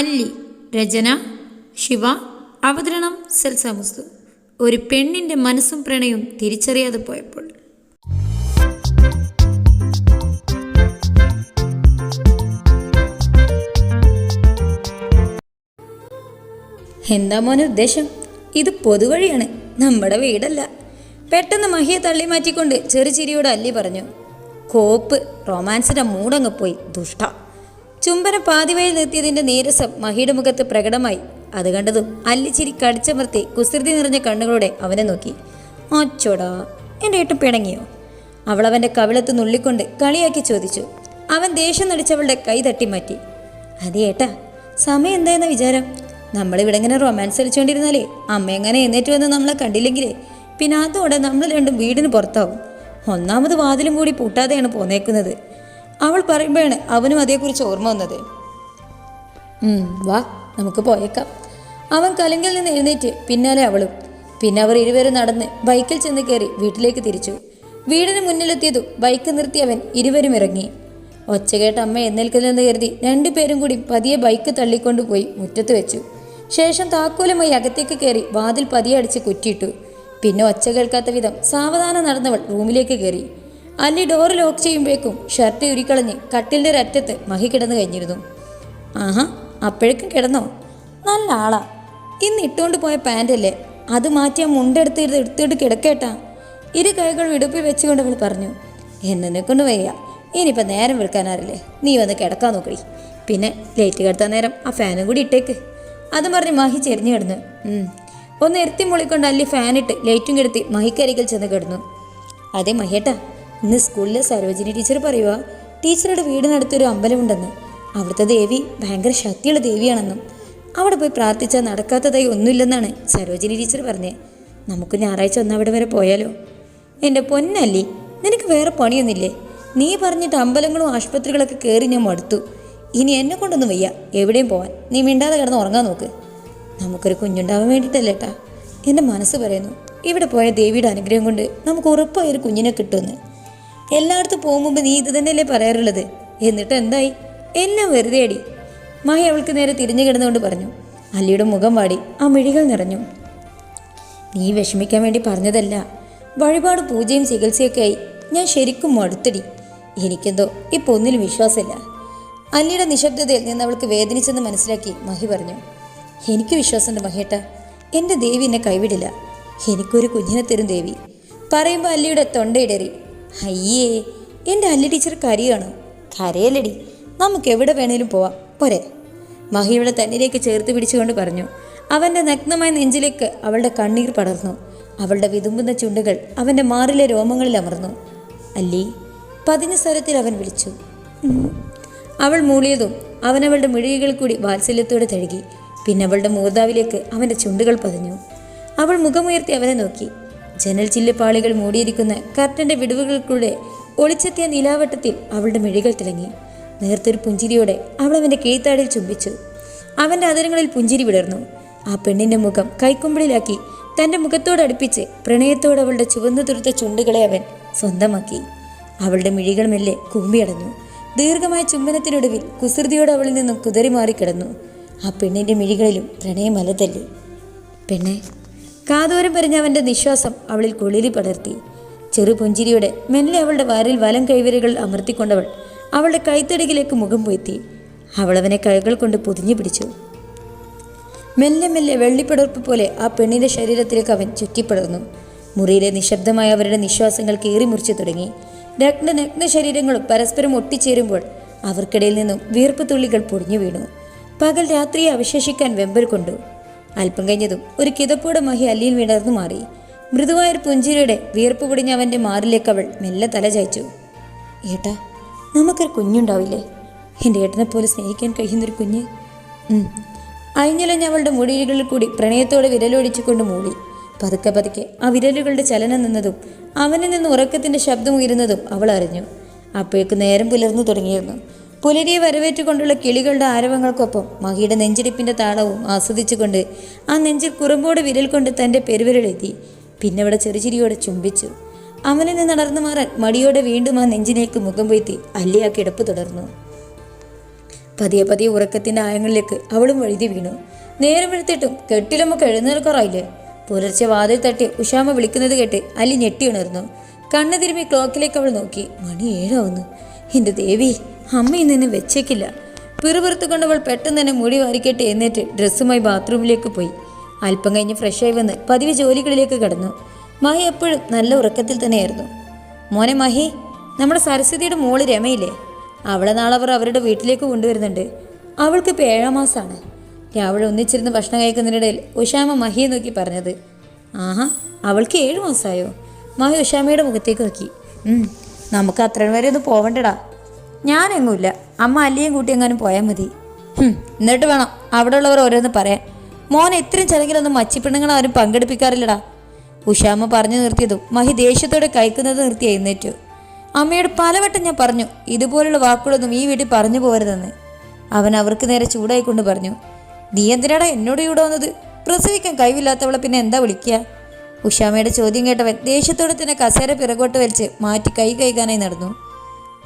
അല്ലി രചന ശിവ അവതരണം സെൽസാമുസ്തു ഒരു പെണ്ണിന്റെ മനസ്സും പ്രണയവും തിരിച്ചറിയാതെ പോയപ്പോൾ. എന്താ മോനെ ഉദ്ദേശം? ഇത് പൊതുവഴിയാണ് നമ്മുടെ വീടല്ല. പെട്ടെന്ന് മഹിയെ തള്ളി മാറ്റിക്കൊണ്ട് ചെറുചിരിയോട് അല്ലി പറഞ്ഞു കോപ്പ് റൊമാൻസിന്റെ മൂടങ്ങ് പോയി ദുഷ്ട. ചുംബന പാതിവഴി നിർത്തിയതിന്റെ നീരസം മഹിയുടെ മുഖത്ത് പ്രകടമായി. അത് കണ്ടതും അല്ലിച്ചിരി കടിച്ചമർത്തി കുസൃതി നിറഞ്ഞ കണ്ണുകളോടെ അവനെ നോക്കി. ഓച്ചോടാ എന്റെ ഏട്ടൻ പിണങ്ങിയോ അവൾ അവന്റെ കവിളത്ത് നുള്ളിക്കൊണ്ട് കളിയാക്കി ചോദിച്ചു. അവൻ ദേഷ്യം നടിച്ചവളുടെ കൈ തട്ടി മാറ്റി. അതെ ഏട്ടാ സമയം എന്തായെന്ന വിചാരം? നമ്മളിവിടെ ഇങ്ങനെ റൊമാൻസ് കളിച്ചുകൊണ്ടിരുന്നാലേ അമ്മ എങ്ങനെ എന്നേറ്റ് വന്ന് നമ്മളെ കണ്ടില്ലെങ്കിലേ പിന്നെ അതോടെ നമ്മൾ രണ്ടും വീടിന് പുറത്താവും. ഒന്നാമത് വാതിലും കൂടി പൂട്ടാതെയാണ് പോന്നേക്കുന്നത്. അവൾ പറയുമ്പോഴാണ് അവനും അതേക്കുറിച്ച് ഓർമ്മ വന്നത്. വാ നമുക്ക് പോയേക്കാം. അവൻ കലങ്കിൽ നിന്ന് എഴുന്നേറ്റ് പിന്നാലെ അവളും. പിന്നെ അവർ ഇരുവരും നടന്ന് ബൈക്കിൽ ചെന്ന് കയറി വീട്ടിലേക്ക് തിരിച്ചു. വീടിന് മുന്നിലെത്തിയതും ബൈക്ക് നിർത്തി അവൻ ഇരുവരും ഇറങ്ങി. ഒച്ച കേട്ട അമ്മ എന്നേൽക്കില്ലെന്ന് കരുതി രണ്ടുപേരും കൂടി പതിയെ ബൈക്ക് തള്ളിക്കൊണ്ടുപോയി മുറ്റത്ത് വെച്ചു. ശേഷം താക്കോലുമായി അകത്തേക്ക് കയറി വാതിൽ പതിയെ അടിച്ച് കുറ്റിയിട്ടു. പിന്നെ ഒച്ച കേൾക്കാത്ത വിധം സാവധാനം നടന്നവൾ റൂമിലേക്ക് കയറി. അല്ലി ഡോർ ലോക്ക് ചെയ്യുമ്പോഴേക്കും ഷർട്ട് ഉരുക്കളഞ്ഞ് കട്ടിലിന്റെ ഒരറ്റത്ത് മഹി കിടന്നു കഴിഞ്ഞിരുന്നു. ആഹാ അപ്പോഴേക്കും കിടന്നോ? നല്ല ആളാ. ഇന്ന് ഇട്ടുകൊണ്ട് പോയ പാന്റല്ലേ അത് മാറ്റിയ മുണ്ടെടുത്ത് എടുത്തിട്ട് കിടക്കേട്ടാ. ഇരു കൈകൾ ഇടുപ്പിൽ വെച്ചുകൊണ്ട് അവൾ പറഞ്ഞു എന്നെ കൊണ്ട് വയ്യ. ഇനിയിപ്പോൾ നേരം വിൽക്കാനാറില്ലേ നീ വന്ന് കിടക്കാൻ നോക്കി പിന്നെ ലേറ്റ് കിടത്താൻ നേരം ആ ഫാനും കൂടി ഇട്ടേക്ക്. അതും പറഞ്ഞ് മഹി ചെരിഞ്ഞു കിടന്നു. ഒന്ന് എരുത്തി മുളിക്കൊണ്ട് അല്ലി ഫാനിട്ട് ലൈറ്റും കെടുത്തി മഹിക്കരികിൽ ചെന്ന് കിടന്നു. അതെ മഹേട്ടാ ഇന്ന് സ്കൂളിലെ സരോജിനി ടീച്ചർ പറയുക ടീച്ചറുടെ വീടിനടുത്തൊരു അമ്പലമുണ്ടെന്ന്. അവിടുത്തെ ദേവി ഭയങ്കര ശക്തിയുള്ള ദേവിയാണെന്നും. അവിടെ പോയി പ്രാർത്ഥിച്ചാൽ നടക്കാത്തതായി ഒന്നുമില്ലെന്നാണ് സരോജിനി ടീച്ചർ പറഞ്ഞത് നമുക്ക് ഞായറാഴ്ച ഒന്ന് അവിടെ വരെ പോയാലോ? എന്റെ പൊന്നല്ലേ നിനക്ക് വേറെ പണിയൊന്നുമില്ലേ? നീ പറഞ്ഞിട്ട് അമ്പലങ്ങളും ആശുപത്രികളൊക്കെ കയറി ഞാൻ മടുത്തു. ഇനി എന്നെ കൊണ്ടൊന്നും വയ്യ. എവിടെയും പോവാൻ. നീ മിണ്ടാതെ കിടന്ന് ഉറങ്ങാൻ നോക്ക്. നമുക്കൊരു കുഞ്ഞുണ്ടാവാൻ വേണ്ടിയിട്ടല്ലേ ഏട്ടാ എന്റെ മനസ്സ് പറയുന്നു. ഇവിടെ പോയ ദേവിയുടെ അനുഗ്രഹം കൊണ്ട് നമുക്ക് ഉറപ്പായി ഒരു കുഞ്ഞിനെ കിട്ടുമെന്ന്. എല്ലായിടത്തും പോകുമ്പോൾ നീ ഇത് തന്നെയല്ലേ പറയാറുള്ളത്? എന്നിട്ട് എന്തായി? എല്ലാം വെറുതെ അടി മഹി അവൾക്ക് നേരെ തിരിഞ്ഞു കിടന്നുകൊണ്ട് പറഞ്ഞു. അല്ലിയുടെ മുഖം വാടി ആ മിഴികൾ നിറഞ്ഞു. നീ വിഷമിക്കാൻ വേണ്ടി പറഞ്ഞതല്ല. വഴിപാട് പൂജയും ചികിത്സയൊക്കെ ആയി. ഞാൻ ശരിക്കും മടുത്തടി. എനിക്കെന്തോ ഇപ്പോൾ ഒന്നിലും വിശ്വാസമില്ല. അല്ലിയുടെ നിശബ്ദതയിൽ നിന്ന് അവൾക്ക് വേദനിച്ചെന്ന് മനസ്സിലാക്കി മഹി പറഞ്ഞു. എനിക്ക് വിശ്വാസമുണ്ട് മഹേട്ട. എന്റെ ദേവി എന്നെ കൈവിടില്ല. എനിക്കൊരു കുഞ്ഞിനെ തരും ദേവി. പറയുമ്പോൾ അല്ലിയുടെ തൊണ്ടയിടറി. അയ്യേ എന്റെ അല്ലി ടീച്ചർ കരയാണ്. കരയല്ലടി നമുക്ക് എവിടെ വേണേലും പോവാം. പോരെ. മഹിയുടെ തന്നിലേക്ക് ചേർത്ത് പിടിച്ചുകൊണ്ട് പറഞ്ഞു. അവന്റെ നഗ്നമായ നെഞ്ചിലേക്ക് അവളുടെ കണ്ണീർ പടർന്നു. അവളുടെ വിതുമ്പുന്ന ചുണ്ടുകൾ അവന്റെ മാറിലെ രോമങ്ങളിൽ അമർന്നു. അല്ലി പതിഞ്ഞ സ്വരത്തിൽ അവൻ വിളിച്ചു. അവൾ മൂളിയതും അവൻ അവളുടെ മിഴികൾ കൂടി വാത്സല്യത്തോടെ തഴുകി. പിന്നെ അവളുടെ മൂർദാവിലേക്ക് അവന്റെ ചുണ്ടുകൾ പതിഞ്ഞു. അവൾ മുഖമുയർത്തി അവനെ നോക്കി. ജനൽ ചില്ലുപാളികൾ മൂടിയിരിക്കുന്ന കർട്ടന്റെ വിടവുകൾക്കൂടെ ഒളിച്ചെത്തിയ നിലാവട്ടത്തിൽ അവളുടെ മെഴികൾ തിളങ്ങി. നേർത്തൊരു പുഞ്ചിരിയോടെ അവൾ അവന്റെ കീഴ്ത്താടിൽ ചുംബിച്ചു. അവന്റെ അതിരങ്ങളിൽ പുഞ്ചിരി വിടർന്നു. ആ പെണ്ണിന്റെ മുഖം കൈക്കുമ്പിളിലാക്കി തന്റെ മുഖത്തോടടുപ്പിച്ച് പ്രണയത്തോടെ അവളുടെ ചുവന്നു തുരുത്ത ചുണ്ടുകളെ അവൻ സ്വന്തമാക്കി. അവളുടെ മിഴികൾ മെല്ലെ കുമ്പിയടഞ്ഞു ദീർഘമായ ചുംബനത്തിനൊടുവിൽ കുസൃതിയോടെ അവളിൽ നിന്നും കുതറി മാറിക്കിടന്നു. ആ പെണ്ണിന്റെ മിഴികളിലും പ്രണയം അലതല്ലി. പെണ്ണെ കാതോരം പറഞ്ഞ അവന്റെ നിശ്വാസം അവളിൽ കുളിരി പടർത്തി. ചെറു പുഞ്ചിരിയോടെ മെല്ലെ അവളുടെ വാരിൽ വലം കൈവരകൾ അമർത്തിക്കൊണ്ടവൾ അവളുടെ കൈത്തടികിലേക്ക് മുഖം പൊയ്ത്തി. അവൾ അവനെ കൈകൾ കൊണ്ട് പൊതിഞ്ഞു പിടിച്ചു. മെല്ലെ മെല്ലെ വെള്ളിപ്പടർപ്പ് പോലെ ആ പെണ്ണിന്റെ ശരീരത്തിലേക്ക് അവൻ ചുറ്റിപ്പടർന്നു. മുറിയിലെ നിശബ്ദമായ അവരുടെ നിശ്വാസങ്ങൾ കീറി മുറിച്ചു തുടങ്ങി. രക്ത നഗ്ന ശരീരങ്ങളും പരസ്പരം ഒട്ടിച്ചേരുമ്പോൾ അവർക്കിടയിൽ നിന്നും വീർപ്പ് തുള്ളികൾ പൊടിഞ്ഞു വീണു. പകൽ രാത്രിയെ അവശേഷിക്കാൻ വെമ്പൽ കൊണ്ടു. അല്പം കഴിഞ്ഞതും ഒരു കിതപ്പോടെ മഹി അല്ലിയിൽ വീണർന്നു മാറി. മൃദുവായൊരു പുഞ്ചിരിയുടെ വിയർപ്പ് പൊടിഞ്ഞ അവന്റെ മാറിലേക്ക് അവൾ മെല്ലെ തല ചായച്ചു. ഏട്ടാ നമുക്കൊരു കുഞ്ഞുണ്ടാവില്ലേ? എന്റെ ഏട്ടനെ പോലെ സ്നേഹിക്കാൻ കഴിയുന്നൊരു കുഞ്ഞ്? അഴിഞ്ഞലഞ്ഞ അവളുടെ മുടികളിൽ കൂടി പ്രണയത്തോടെ വിരലൊടിച്ചുകൊണ്ട് മൂടി. പതുക്കെ പതുക്കെ ആ വിരലുകളുടെ ചലനം നിന്നതും അവനിൽ നിന്ന് ഉറക്കത്തിന്റെ ശബ്ദം ഉയരുന്നതും അവൾ അറിഞ്ഞു. അപ്പോഴേക്ക് നേരം പുലർന്നു തുടങ്ങിയിരുന്നു. പുലരിയെ വരവേറ്റുകൊണ്ടുള്ള കിളികളുടെ ആരവങ്ങൾക്കൊപ്പം മഹിയുടെ നെഞ്ചിടിപ്പിന്റെ താളവും ആസ്വദിച്ചുകൊണ്ട് ആ നെഞ്ചിൽ കുറുമ്പോടെ വിരൽ കൊണ്ട് തന്റെ പെരുവിരലെത്തി. പിന്നെ അവിടെ ചെറുചിരിയോടെ ചുംബിച്ചു. അവനിൽ നിന്ന് നടന്നു മാറാൻ മടിയോടെ വീണ്ടും ആ നെഞ്ചിലേക്ക് മുഖം പൊയ്ത്തി അല്ലി ആ കിടപ്പ് തുടർന്നു. പതിയെ പതിയെ ഉറക്കത്തിന്റെ ആയങ്ങളിലേക്ക് അവളും വഴുതി വീണു. നേരം വെളുത്തിട്ടും കെട്ടിലുമൊക്കെ എഴുന്നേൽക്കാറായില്ലേ? പുലർച്ചെ വാതിൽ തട്ടി ഉഷാമ വിളിക്കുന്നത് കേട്ട് അലി ഞെട്ടി ഉണർന്നു. കണ്ണു തിരുമ്മി ക്ലോക്കിലേക്ക് അവൾ നോക്കി. മണി ഏഴാവുന്നു. എന്റെ ദേവി അമ്മ ഇന്ന് വെച്ചേക്കില്ല. പിറുപിറുത്ത് കൊണ്ടവൾ പെട്ടെന്ന് തന്നെ മുടി വാരിക്കെട്ടി എന്നിട്ട് ഡ്രസ്സുമായി ബാത്റൂമിലേക്ക് പോയി. അല്പം കഴിഞ്ഞ് ഫ്രഷായി വന്ന് പതിവ് ജോലികളിലേക്ക് കടന്നു. മഹി എപ്പോഴും നല്ല ഉറക്കത്തിൽ തന്നെയായിരുന്നു. മോനെ മഹി നമ്മുടെ സരസ്വതിയുടെ മോൾ രമയില്ലേ? അവളെ നാളെ അവർ അവരുടെ വീട്ടിലേക്ക് കൊണ്ടുവരുന്നുണ്ട്. അവൾക്ക് ഇപ്പോൾ ഏഴാം മാസമാണ് രാവിലെ ഒന്നിച്ചിരുന്ന് ഭക്ഷണം കഴിക്കുന്നതിനിടയിൽ ഉഷാമ മഹിയെ നോക്കി പറഞ്ഞത് ആഹാ അവൾക്ക് ഏഴ് മാസമായോ മഹി ഉഷാമയുടെ മുഖത്തേക്ക് നോക്കി. "ഉം, നമുക്ക് അത്രയും വരെ ഒന്ന് പോവണ്ടടാ. ഞാനെങ്ങുമില്ല അമ്മ അല്ലിയും കൂട്ടി എങ്ങാനും പോയാൽ മതി. എന്നിട്ട് വേണം അവിടെ ഉള്ളവർ ഓരോന്ന് പറയാൻ. മോനെ ഇത്രയും ചടങ്ങിലൊന്നും മച്ചിപ്പെണ്ണുങ്ങൾ ആരും പങ്കെടുപ്പിക്കാറില്ലടാ. ഉഷാമ്മ പറഞ്ഞു നിർത്തിയതും മഹി ദേഷ്യത്തോടെ കഴിക്കുന്നത് നിർത്തി എഴുന്നേറ്റു. അമ്മയോട് പലവട്ടം ഞാൻ പറഞ്ഞു ഇതുപോലുള്ള വാക്കുകളൊന്നും ഈ വീട്ടിൽ പറഞ്ഞു പോകരുതെന്ന്. അവൻ അവർക്ക് നേരെ ചൂടായിക്കൊണ്ട് പറഞ്ഞു നീ എന്തിനാടാ എന്നോട് ഇവിടെ വന്നത്? പ്രസവിക്കാൻ കഴിവില്ലാത്തവളെ പിന്നെ എന്താ വിളിക്കുക? ഉഷാമയുടെ ചോദ്യം കേട്ടവൻ ദേഷ്യത്തോടെ തന്നെ കസേര പിറകോട്ട് വലിച്ച് മാറ്റി കൈ കൈകാനായി നടന്നു.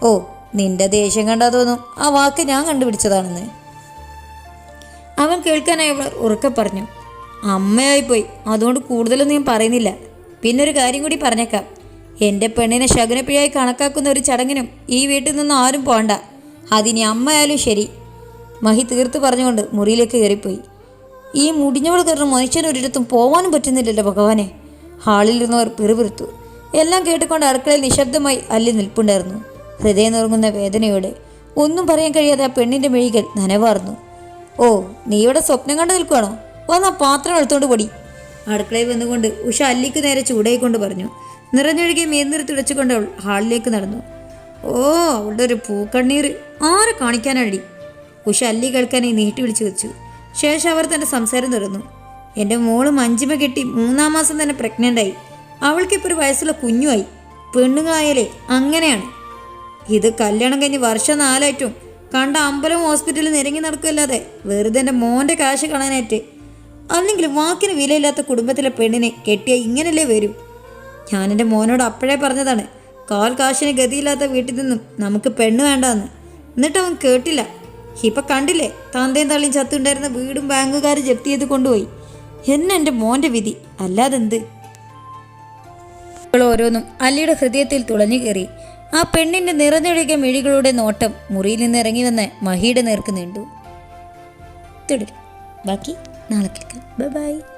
ഓ നിന്റെ ദേഷ്യം കണ്ടാ തോന്നും. ആ വാക്ക് ഞാൻ കണ്ടുപിടിച്ചതാണെന്ന്. അവൻ കേൾക്കാനായി അവൾ ഉറക്കെ പറഞ്ഞു. അമ്മയായിപ്പോയി. അതുകൊണ്ട് കൂടുതലൊന്നും ഞാൻ പറയുന്നില്ല. പിന്നെ ഒരു കാര്യം കൂടി പറഞ്ഞേക്കാം. എന്റെ പെണ്ണിനെ ശകുനപ്പിഴയായി കണക്കാക്കുന്ന ഒരു ചടങ്ങിനും ഈ വീട്ടിൽ നിന്ന് ആരും പോണ്ട. അതിനി അമ്മയായാലും ശരി. മഹി തീർത്ത് പറഞ്ഞുകൊണ്ട് മുറിയിലേക്ക് കയറിപ്പോയി. ഈ മുടിഞ്ഞവൾ കയറുന്ന മനുഷ്യനൊരിടത്തും പോവാനും പറ്റുന്നില്ലല്ലോ ഭഗവാനെ. ഹാളിലിരുന്നവർ പിറുപിറുത്തു. എല്ലാം കേട്ടുകൊണ്ട് അടുക്കളയിൽ നിശബ്ദമായി അല്ലി നിൽപ്പുണ്ടായിരുന്നു. ഹൃദയം നുറങ്ങുന്ന വേദനയോടെ ഒന്നും പറയാൻ കഴിയാതെ ആ പെണ്ണിന്റെ മെഴികൾ നനവാർന്നു. ഓ നീ ഇവിടെ സ്വപ്നം കണ്ടു നിൽക്കുവാണോ? വന്ന പാത്രം എടുത്തോണ്ട് പൊടി. അടുക്കളയിൽ വന്നുകൊണ്ട് ഉഷ അല്ലിക്ക് നേരെ ചൂടായിക്കൊണ്ട് പറഞ്ഞു. നിറഞ്ഞൊഴുകിയ മേന്നിരി തുടച്ചുകൊണ്ട് അവൾ ഹാളിലേക്ക് നടന്നു. ഓ അവളുടെ ഒരു പൂക്കണ്ണീർ ആരെ കാണിക്കാനടി? ഉഷ അല്ലി കേൾക്കാനായി നീട്ടി വിളിച്ചു വെച്ചു. ശേഷം അവർ തന്റെ സംസാരം തുടർന്നു എന്റെ മോൾ മഞ്ചിമ കെട്ടി മൂന്നാം മാസം തന്നെ പ്രഗ്നന്റായി അവൾക്കിപ്പോൾ ഒരു വയസ്സുള്ള കുഞ്ഞുമായി. പെണ്ണുങ്ങളായാലേ അങ്ങനെയാണ്. ഇത് കല്യാണം കഴിഞ്ഞ് വർഷം നാലായിട്ടും. കണ്ട അമ്പലം ഹോസ്പിറ്റലിൽ നിരങ്ങി നടക്കുമല്ലാതെ വെറുതെ എന്റെ മോന്റെ കാശ് കാണാനായിട്ട്. അല്ലെങ്കിൽ വാക്കിന് വിലയില്ലാത്ത കുടുംബത്തിലെ പെണ്ണിനെ കെട്ടിയ ഇങ്ങനല്ലേ വരൂ. ഞാൻ എന്റെ മോനോട് അപ്പോഴേ പറഞ്ഞതാണ് കാൽ കാശിന് ഗതിയില്ലാത്ത വീട്ടിൽ നിന്നും നമുക്ക് പെണ്ണ് വേണ്ടെന്ന്. എന്നിട്ട് അവൻ കേട്ടില്ല. ഇപ്പൊ കണ്ടില്ലേ താന്തയും തള്ളിയും ചത്തുണ്ടായിരുന്ന വീടും ബാങ്കുകാർ ജപ്തി ചെയ്ത് കൊണ്ടുപോയി. എന്നെ എന്റെ മോന്റെ വിധി അല്ലാതെന്ത്? ഓരോന്നും അല്ലിയുടെ ഹൃദയത്തിൽ തുളഞ്ഞു കയറി. ആ പെണ്ണിന്റെ നിറഞ്ഞൊഴുകിയ മിഴികളുടെ നോട്ടം മുറിയിൽ നിന്ന് ഇറങ്ങി വന്ന് മഹിയുടെ നേർക്ക് നീണ്ടു. തുടരും. ബാക്കി നാളെ കേൾക്കാം. ബൈ